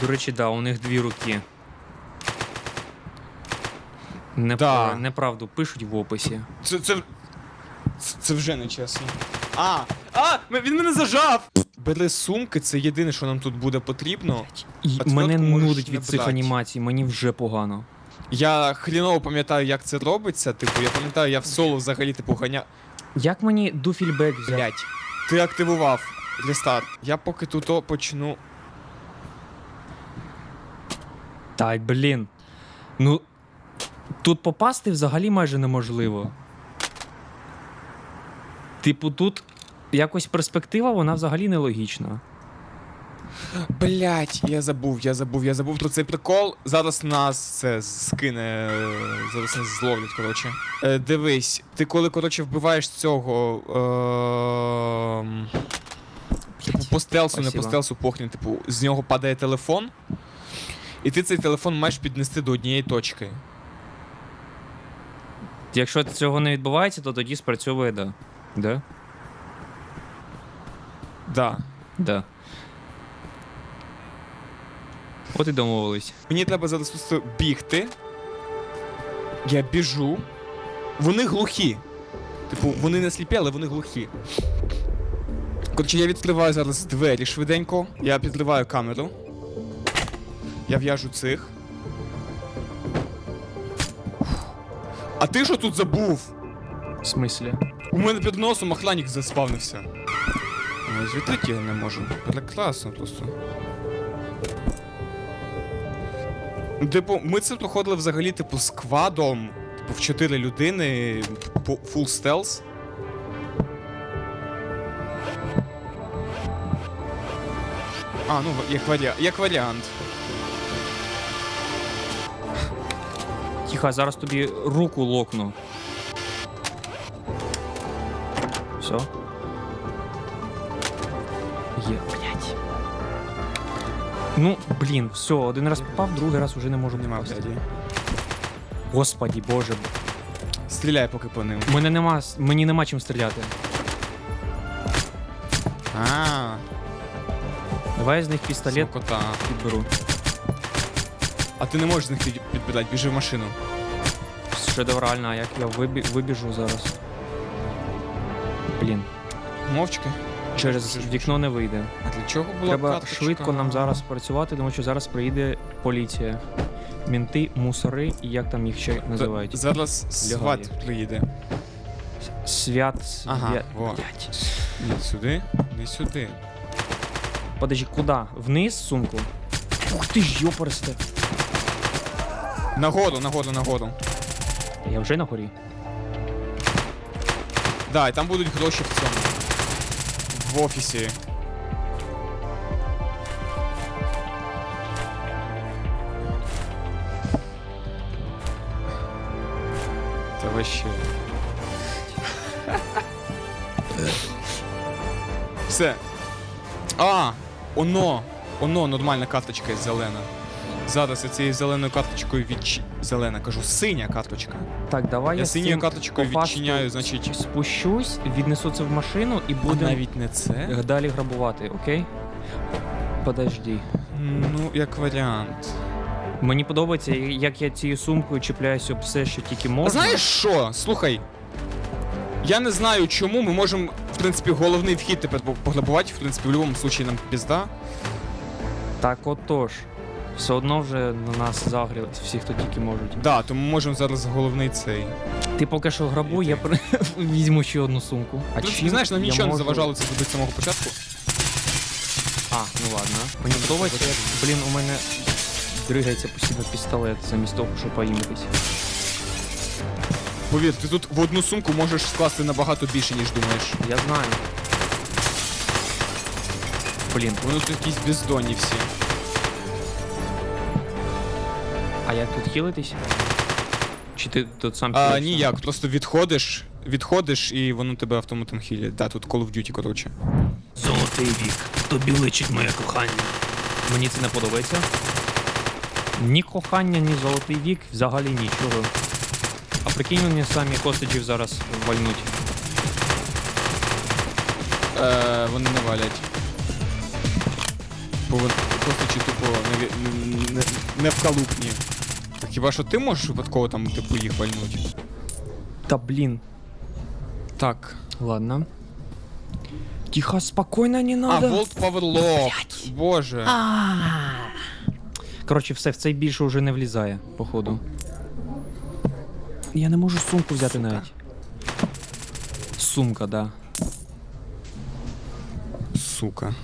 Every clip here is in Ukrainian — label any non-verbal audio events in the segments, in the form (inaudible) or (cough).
До речі, да, у них дві руки. Не Да. Неправду пишуть в описі. Це, це, це, це вже не чесно. А! А! Він мене зажав! Бери сумки, це єдине, що нам тут буде потрібно. І мене можеш нудить від цих анімацій, мені вже погано. Я хріново пам'ятаю, як це робиться. Типу, я пам'ятаю, я в соло взагалі типу ганя. Як мені дуфільбек взяти? Блять. Ти активував рестарт. Я поки тут о, почну. Та й блін. Ну. Тут попасти взагалі майже неможливо. Типу, тут якось перспектива, вона взагалі нелогічна. Блять, я забув, я забув, я забув про цей прикол. Зараз нас це скине. Зараз нас зловлять, коротше. Е, дивись, ти коли, коротше, вбиваєш цього. Е, типу, по стелсу, не по Спасибо. стелсу похрін, типу, з нього падає телефон. І ти цей телефон маєш піднести до однієї точки. Якщо цього не відбувається, то тоді спрацьовує да. Да? Да. Да. От і домовились. Мені треба зараз просто бігти. Я біжу. Вони глухі. Типу, вони не сліпі, але вони глухі. Коротше, я відкриваю зараз двері швиденько. Я підливаю камеру. Я в'яжу цих. А ти що тут забув? В смислі? У мене під носом охланник заспавнився. Ой, Звідти я не можу. Прекрасно просто. Ну, Типу, ми це проходили взагалі, типу, сквадом, типу, в 4 людини, по full stealth. А, ну, як, варіа... як варіант. Тихо, зараз тобі руку локну. Все. Є, блядь. Ну, блін, все, один раз попав, другий раз уже не можу Нема попасти. Господі, боже. Стріляй поки по ним. Мене нема, мені нема чим стріляти. А, Давай я з них пістолет смакота. підберу. А ти не можеш з них під- підбирати, біжи в машину. Шедеврально, а як я вибі... вибіжу зараз. Блін, Мовчки. через вікно не вийде. А для чого була Треба карточка? швидко нам зараз працювати, тому що зараз приїде поліція. Мінти, мусори і як там їх ще називають. Зараз сват приїде. Свят, свят. Ага, во. Блядь. Не сюди, не сюди. Подожди, куди? Вниз сумку? Ух ти ж, йопарсте. Нагору, нагору, нагору. Я вже на горі. Да, і там будуть гроші в цьому. В офісі. Та вообще. Все. А! Оно! Оно, нормальна карточка зелена. Зараз я цією зеленою карточкою відч... Зелена, кажу, синя карточка. Так, давай я, Я синьою цим карточкою відчиняю, значить. Спущусь, віднесу це в машину і А будемо навіть не це? далі грабувати, окей? Подожди. Ну, як варіант. Мені подобається, як я цією сумкою чіпляюсь об все, що тільки можна. А знаєш що? Слухай. Я не знаю, чому ми можемо, в принципі, головний вхід тепер пограбувати, в принципі, в будь-якому випадку нам пізда. Так отож. Все одно вже на нас загрілись всі, хто тільки можуть. Да, тому ми можемо зараз головний цей. Ти поки що грабуй, я при- (laughs) візьму ще одну сумку. А принципі, чим знаєш, нам я нічого не можу- заважало це зробити з самого початку. А, ну ладно. Мені подобається, як, блін, у мене дригається постійно пістолет замість того, щоб поїмитись. Повір, ти тут в одну сумку можеш скласти набагато більше, ніж думаєш. Я знаю. Блін, Вони тут якісь бездонні всі. А як тут хілитись? Чи ти тут сам А, хілишся? ніяк, просто відходиш, відходиш і воно тебе автоматом хілять. Да, тут Call of Duty, коротше. Золотий вік. Тобі личить моє кохання. Мені це не подобається. Ні кохання, ні золотий вік, взагалі нічого. А прикинь, мені самі косиджів зараз вальнуть. Е, вони не валять. Типу, вони просто чи тупо не, ві- не, не вкалупні. Так хіба що ти можеш випадково там, типу, їх вальнути? Та блін. Так. Ладно. Тихо, спокойно, не А, надо. Volt Power Lock. Боже. Коротше, все, в цей більше вже не влізає, походу. Я не можу сумку взяти Сука. навіть. Сумка, да. Сука.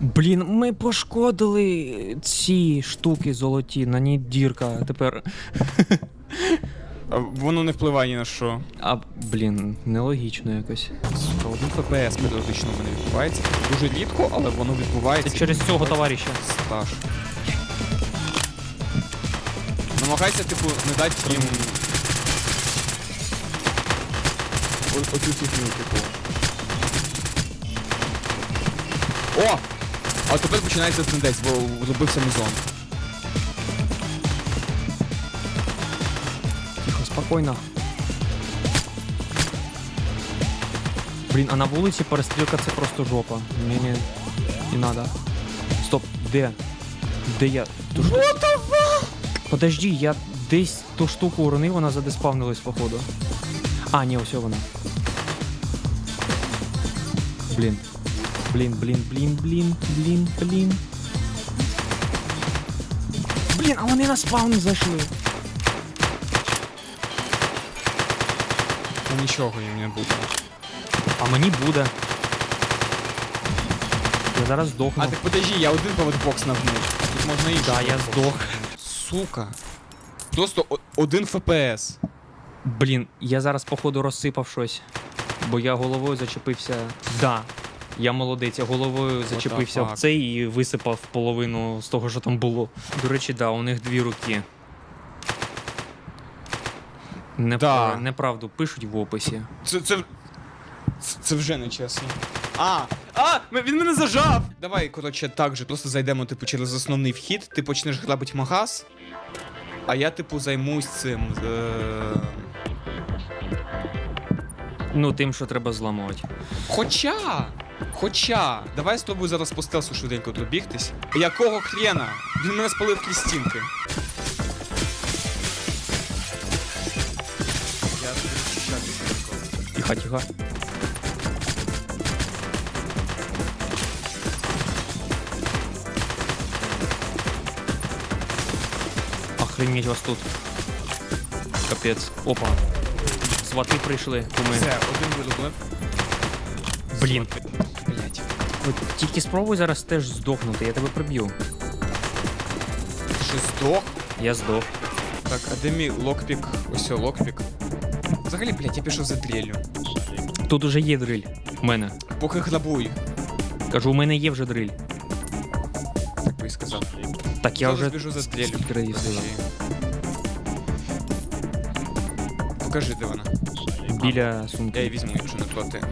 Блін, ми пошкодили ці штуки золоті, на ній дірка. Тепер. А воно не впливає ні на що. А, блін, нелогічно якось. Один ФПС періодично в мене відбувається. Дуже рідко, але воно відбувається. Це через цього товариша. Страшно. Намагайся, типу, не дати їм. О- Оцю фігню, типу. О! А тепер починається трендець, бо зробився музон. Тихо, спокійно. Блін, а на вулиці перестрілка це просто жопа. Мені не надо. Стоп, де? Де я? Ту штуку? Подожди, я десь ту штуку уронив, вона задеспавнилась, походу. А, ні, ось вона. Блін. Блін, блін, блін, блін, блін, блін. Блін, а вони на спаун зайшли. Ну нічого їм не буде. А мені буде. Я зараз здохну. А так подожди, я один павербокс нагнув. А тут можна інший. Да, я здох. Сука. Просто о- один ФПС. Блін, я зараз, походу, розсипав щось. Бо я головою зачепився. Да. Я молодець, я головою зачепився в цей і висипав половину з того, що там було. До речі, да, у них дві руки. Непра- Да. Неправду пишуть в описі. Це, це, це, це вже не чесно. А! А! Він мене зажав! Давай, коротше, так же, просто зайдемо, типу, через основний вхід, ти почнеш грабить магаз, а я, типу, займусь цим. Е... Ну, тим, що треба зламувати. Хоча! Хоча! Давай з тобою зараз по стелсу швиденько добігтись. Якого хрена? Він мене спалив крізь стінки. Я швидко. Тихо, тихо. Охренеть вас тут. Капець. Опа. Свати прийшли. Куми. Все, один виробив. Блін. От Тільки спробуй зараз теж здохнути, я тебе приб'ю. Що здох? Я здох. Так, а де мій локпік? Ось локпік. Взагалі, блядь, я пішов за дрелью. Тут уже є дриль. У мене. Поки грабуй, Кажу, у мене є вже дриль. так би і сказав. Так я Зараз вже біжу за дрелью. скільки разів сказав. Покажи, де вона. Біля Я її сумки. візьму, якщо не проти.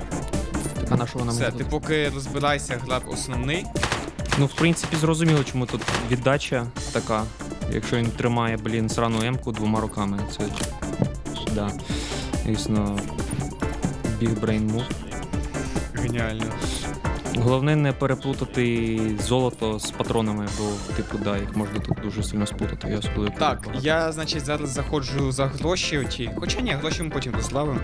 А на що вона Все, ти поки розбирайся, граб основний. Ну, в принципі, зрозуміло, чому тут віддача така. Якщо він тримає, блін, срану емку двома руками, це. Да. Звісно. Big brain move. Геніально. Головне не переплутати золото з патронами, бо, типу, да, їх можна тут дуже сильно сплутати. Я особливо Так, я, значить, зараз заходжу за гроші оті. Хоча ні, гроші ми потім розславимо.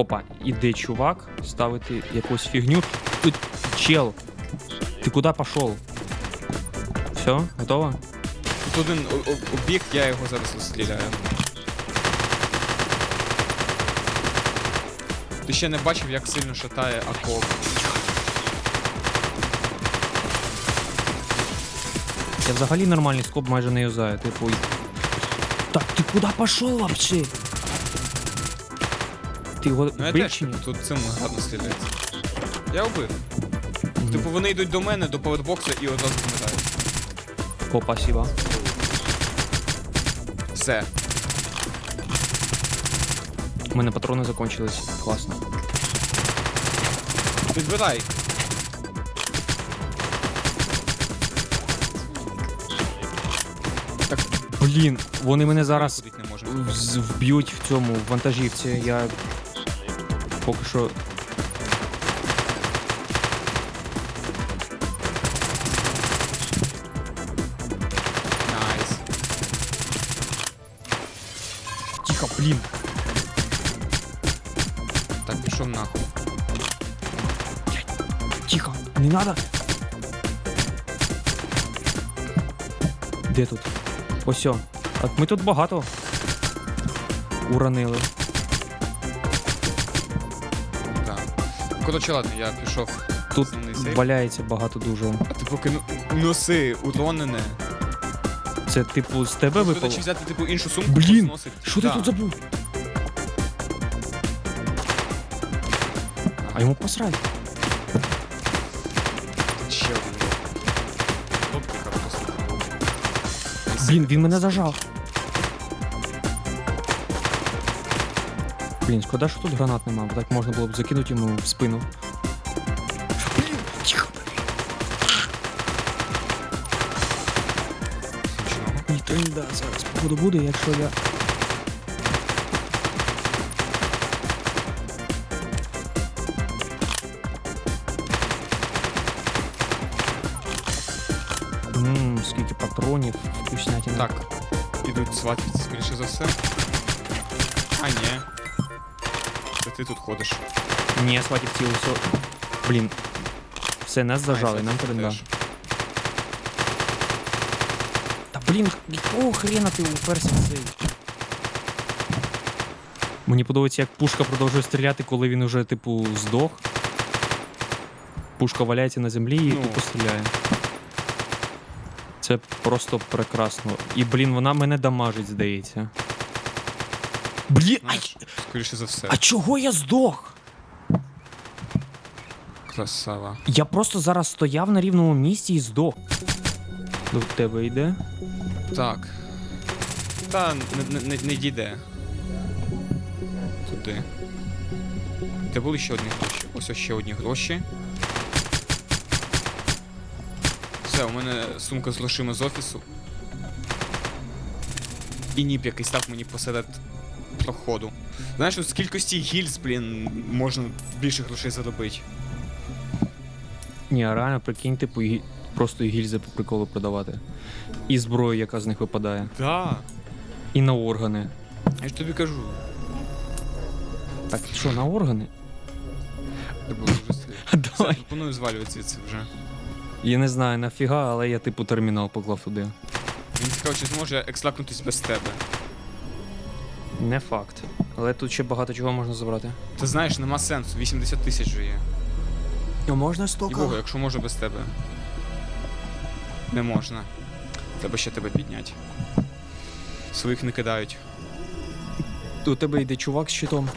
Опа, іде чувак ставити якусь фігню. Тут чел. Ти куди пішов? Все, готово? Тут один обіг, я його зараз розстріляю. Ти ще не бачив, як сильно шатає аков. Я взагалі нормальний скоп майже не юзаю, типу. Так, ти куди пішов вообще? Ти його Ну я вбив теж чи ні? типу, тут цим гарно стріляється. Я вбив. Типу вони йдуть до мене, до павербокса і одразу вмирають. О, спасибо. Все. У мене патрони закончились. Класно. Підбирай. Так, Блін, вони мене зараз ходити не можемо. вз- вб'ють в цьому в вантажівці. Я поки що. Найс. Тихо, блін. Так, пішов нахуй. Тихо, не надо. Де тут? Ось. Ми тут багато уронили. Коротше, ладно, я пішов. Тут Основний сейф. валяється багато дуже. А ти поки ну- носи уронене. Це типу з тебе Можна, випало? Чи взяти типу іншу сумку, Блін, зносить. Що ти тут забув? А йому посрать. Ще один. Оптика просто. Блін, він мене зажав. Блін, шкода, що тут гранат нема, бо так можна було б закинути йому в спину. Блін, тихо. Смачного. Ніхто не да, зараз походу буде, якщо я. Ммм, скільки патронів, вкуснятина. Так, ідуть сватівці, скоріше за все. А, ні. Ти тут ходиш. Ні, сватів цілий все. Блін. Все, нас зажали, нам теж. Та блін, якого хрена ти уперся в цей? Мені подобається, як пушка продовжує стріляти, коли він уже, типу, здох. Пушка валяється на землі і Ну. тупо стріляє. Це просто прекрасно. І, блін, вона мене дамажить, здається. Блін, а, Знаєш, скоріше за все. а чого я здох? Красава. Я просто зараз стояв на рівному місці і здох. До тебе йде? Так. Та не, не, не, не дійде. Туди. Де були ще одні гроші? Ось ось ще одні гроші. Все, у мене сумка з грошима з офісу. І ніп який став мені посеред проходу. Знаєш, ну, з кількості гільз, блін, можна більше грошей заробити. Ні, а реально, прикинь, типу, гі- просто гільзи по приколу продавати. І зброю, яка з них випадає. Да. І на органи. Я ж тобі кажу. Так, що, на органи? Це було вже стрій. (laughs) Все, Давай. пропоную звалювати звідси вже. Я не знаю нафіга, але я типу термінал поклав туди. Мені цікаво, чи зможе я екстракнутись без тебе. Не факт. Але тут ще багато чого можна забрати. Ти знаєш, нема сенсу, 80 тисяч вже є. А можна І Богу, якщо можу без тебе. Не можна. Треба ще тебе підняти. Своїх не кидають. У тебе йде чувак з щитом.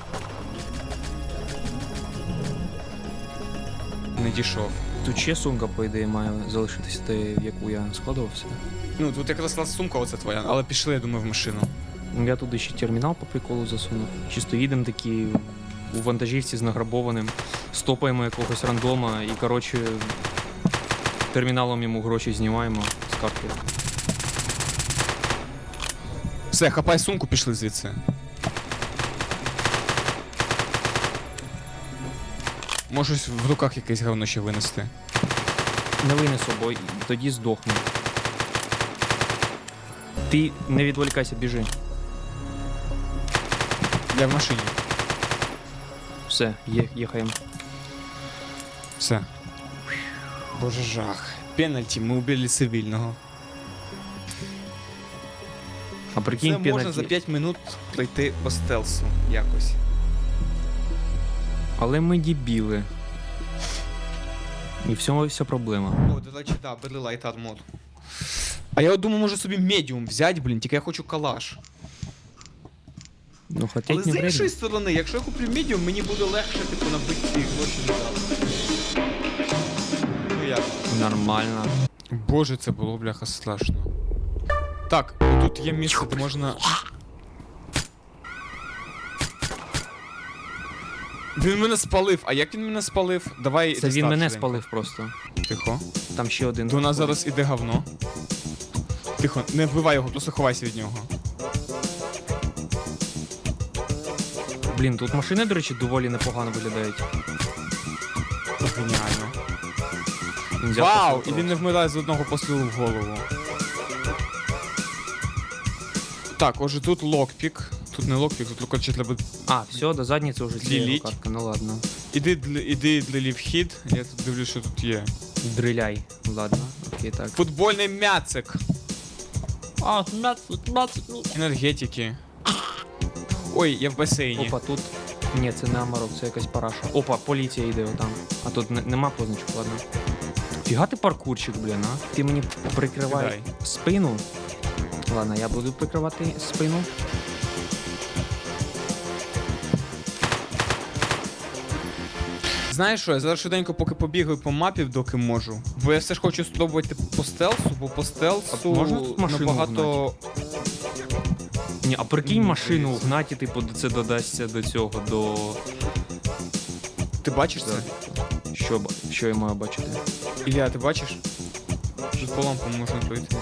Не дійшов. Тут ще сумка, по ідеї, має залишитися, те, в яку я складувався. Ну, тут якраз та сумка оце твоя, але пішли, я думаю, в машину. Я туди ще термінал по приколу засунув. Чисто їдемо такі у вантажівці з награбованим, стопаємо якогось рандома і, коротше, терміналом йому гроші знімаємо з картки. Все, хапай сумку, пішли звідси. Можеш в руках якесь говно ще винести. Не винесу, бо тоді здохну. Ти не відволікайся, біжи. Я в машині. Все, є, їхаємо. Все. Боже жах. Пенальті, ми убили цивільного. А прикинь, Це можна пенальті. за 5 минут пройти по стелсу якось. Але ми дібіли. І в цьому вся проблема. О, до речі, да, бери лайтар мод. А я от думаю, може собі медіум взяти, блін, тільки я хочу калаш. Ну, Але хотіть з іншої вредно. сторони, якщо я куплю медіум, мені буде легше, типу, набити ці гроші. Ну як? Нормально. Боже, це було, бляха, страшно. Так, тут є місце, де можна. Він мене спалив, а як він мене спалив? Давай. Це він мене швиденько. спалив просто. Тихо. Там ще один. До нас зараз іде говно. Тихо, не вбивай його, просто ховайся від нього. Блін, тут машини, до речі, доволі непогано виглядають. Геніально. Вау! І він не вмирає з одного пострілу в голову. Так, отже, тут локпік. Тут не локвік, тут коротше треба. А, все, до задниці вже цієї Delete. картка, ну ладно. Іди, для- іди длілі вхід, я тут дивлюсь, що тут є. Дриляй. Ладно, окей, так. Футбольний мяцик. А, 15, 15. Енергетики. Ой, я в басейні. Опа, тут. Ні, це не Амарок, це якась параша. Опа, поліція йде отам. А тут не- нема позначок, ладно. Фіга ти паркурчик, блін, а? Ти мені прикривай Кидай. спину. Ладно, я буду прикривати спину. Знаєш що, я зараз швиденько поки побігаю по мапі, доки можу. Бо я все ж хочу спробувати по стелсу, бо по стелсу А можна тут машину набагато. Ні, а прикинь машину гнаті, типу, це додасться до цього, до. Ти бачиш це? Що, б- що я маю бачити? Ілля, ти бачиш? Тут по лампам можна пройти.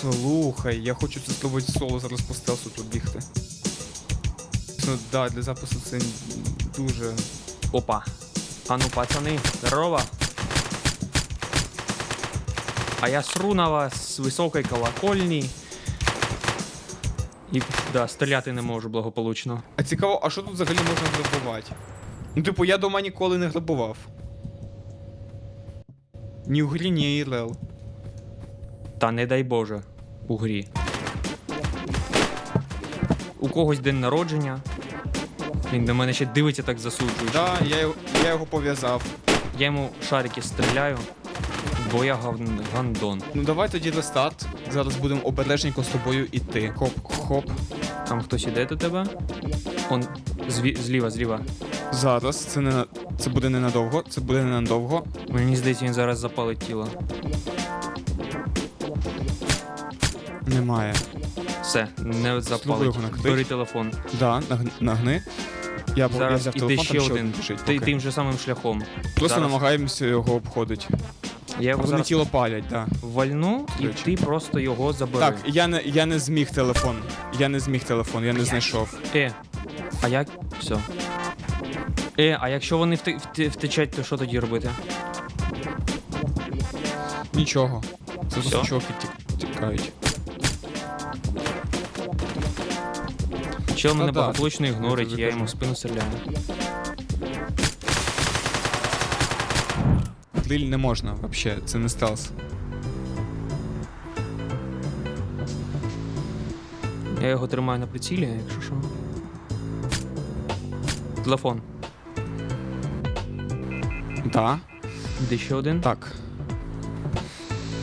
Слухай, я хочу це спробувати соло зараз по стелсу тут бігти. Ну да, для запису це дуже. Опа. А ну, пацани, здорово. А я сру на вас з високої колокольні. І да, стріляти не можу благополучно. А цікаво, а що тут взагалі можна грабувати? Ну, типу, я дома ніколи не грабував. Ні в грі, ні ІРЛ. Та не дай Боже, у грі. У когось день народження. Він до мене ще дивиться так засуджуючи. Да, я, його- я його пов'язав. Я йому шарики стріляю, бо я гав- гандон. Ну давай тоді рестарт. Зараз будемо обережненько з тобою іти. Хоп, хоп. Там хтось іде до тебе. Он зві- зліва, зліва. Зараз це не на- це буде ненадовго, це буде ненадовго. Мені здається, він зараз запалить тіло. Немає. Все, не запалить. його накрить. Бери телефон. Да, нагни. нагни. Я, б- я Зараз взяв іде телефон, ще там один. біжить. Ти, поки. тим же самим шляхом. Просто зараз- намагаємося його обходити. Я його Вони зараз тіло палять, да. вальну, і Речі. ти просто його забери. Так, я не, я не зміг телефон. Я не зміг телефон, я не знайшов. Е, а як? Все. Е, а якщо вони вте- вте- втечать, то що тоді робити? Нічого. Це просто Всьо? чуваки ті- тікають. Чел мене Та да. благополучно ігнорить, я йому в спину стріляю. Дриль не можна, вообще, це не стелс. Я його тримаю на прицілі, якщо що. Телефон. Да. Де ще один? Так.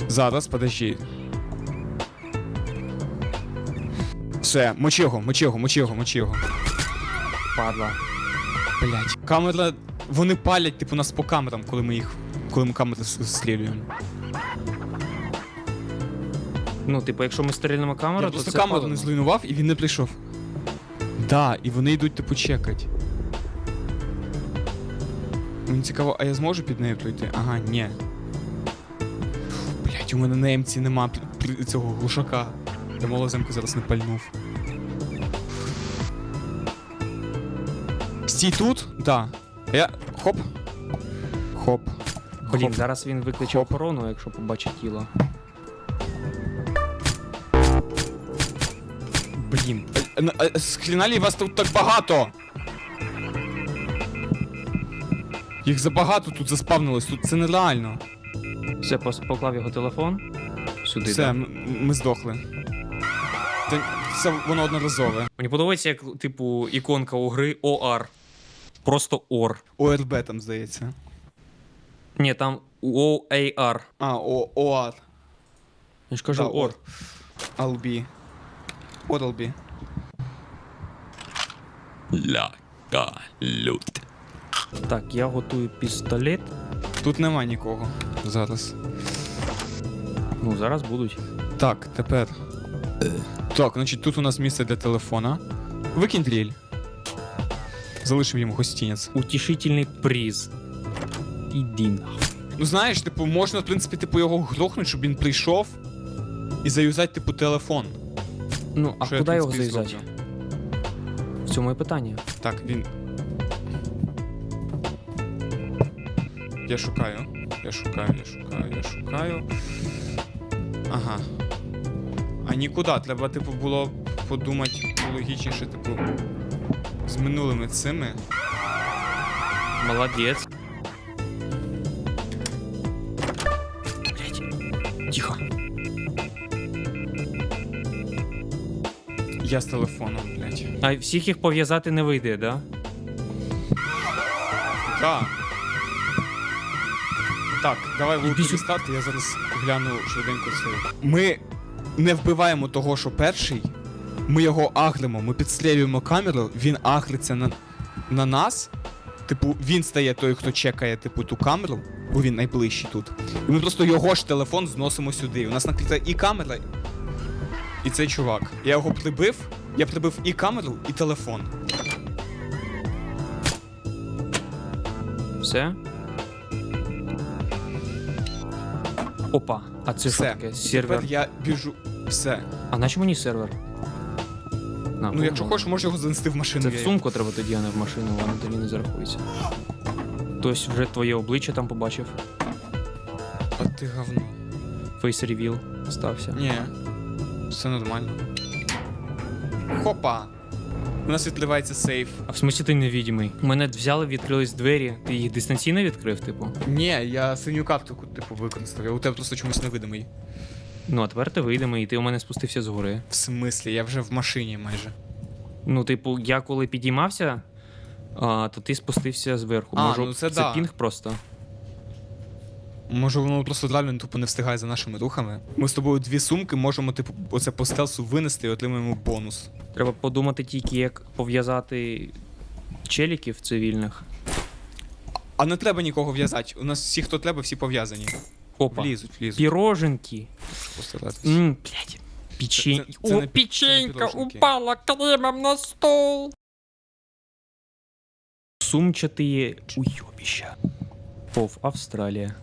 Зараз, подожди. Все, мочи його, мочи його, мочи його, мочи його. Падла. Блять. Камера. Вони палять, типу, нас по камерам, коли ми їх. Коли ми камери стрілюємо. Ну, типу, якщо ми стрільнемо камеру, Я то просто це камеру палимо. не зруйнував і він не прийшов. Да, і вони йдуть, типу, чекать. Мені цікаво, а я зможу під нею пройти? Ага, ні. Блять, у мене на емці нема пл- пл- цього глушака. Я молоземку зараз не пальнув. Стій тут? Да. Я. Хоп. Хоп. Блін, Хоп. зараз він викличе Хоп. охорону, якщо побачить тіло. Блін. А, а, вас тут так багато. Їх забагато тут заспавнилось, тут це нереально. Все, пос- поклав його телефон. Сюди. Все, да. м- ми здохли. Це, це воно одноразове. Мені подобається, як, типу, іконка у гри OR. Просто OR. ОРБ там здається. Ні, там OAR. А, о, ОАР. Я ж кажу Да, OR. Албі. Оралбі. Ля, ка, лют. Так, я готую пістолет. Тут нема нікого зараз. Ну, зараз будуть. Так, тепер. Так, значить, тут у нас місце для телефона. Викинь дріль. Залишив йому гостінець. Утішительний приз. Іди нахуй. Ну знаєш, типу, можна, в принципі, типу, його грохнути, щоб він прийшов і заюзати, типу, телефон. Ну, а Що я, в куди його принципі, і зав'язати? зроблю. В цьому і питання. Так, він. Я шукаю. Я шукаю, я шукаю, я шукаю. Ага. А нікуди, треба, типу, було подумати логічніше, типу, з минулими цими. Молодець. Я з телефоном, блядь. А всіх їх пов'язати не вийде, да? Так. Так, давай вулки старт, я зараз гляну швиденько це. Ми не вбиваємо того, що перший. Ми його агримо, ми підстрілюємо камеру, він агриться на, на нас. Типу, він стає той, хто чекає, типу, ту камеру, бо він найближчий тут. І ми просто його ж телефон зносимо сюди. У нас накрита і камера, і цей чувак. Я його прибив, я прибив і камеру, і телефон. Все. Опа, а це що Все. таке? Сервер. Тепер я біжу. Все. А на чому мені сервер? На, Ну, якщо ну, хочеш, можеш його занести в машину. Це я в його- сумку треба тоді, а не в машину, воно тоді не зарахується. Хтось вже твоє обличчя там побачив. А ти говно. Face reveal стався. Ні. Все нормально. Хопа! У нас відкривається сейф. А в смысле ти невидимий? Мене взяли, відкрились двері. Ти їх дистанційно відкрив, типу? Ні, я синю карту, типу, використав. Я у тебе просто чомусь невидимий. Ну, а тепер ти вийдемо, і ти у мене спустився згори. В смислі, я вже в машині майже. Ну, типу, я коли підіймався, а, то ти спустився зверху. А, Може, ну це да. пінг просто. Може воно просто реально тупо не встигає за нашими рухами. Ми з тобою дві сумки можемо, типу, оце по стелсу винести і отримаємо бонус. Треба подумати тільки, як пов'язати челіків цивільних. А не треба нікого в'язати. У нас всі, хто треба, всі пов'язані. Опа. Влізуть, влізуть. Піроженки. Ммм, блядь. Печень... Це- це- це О, не- печенька це не пироженки. упала кремом на стол. Сумчатые уёбища. Пов, Австралия.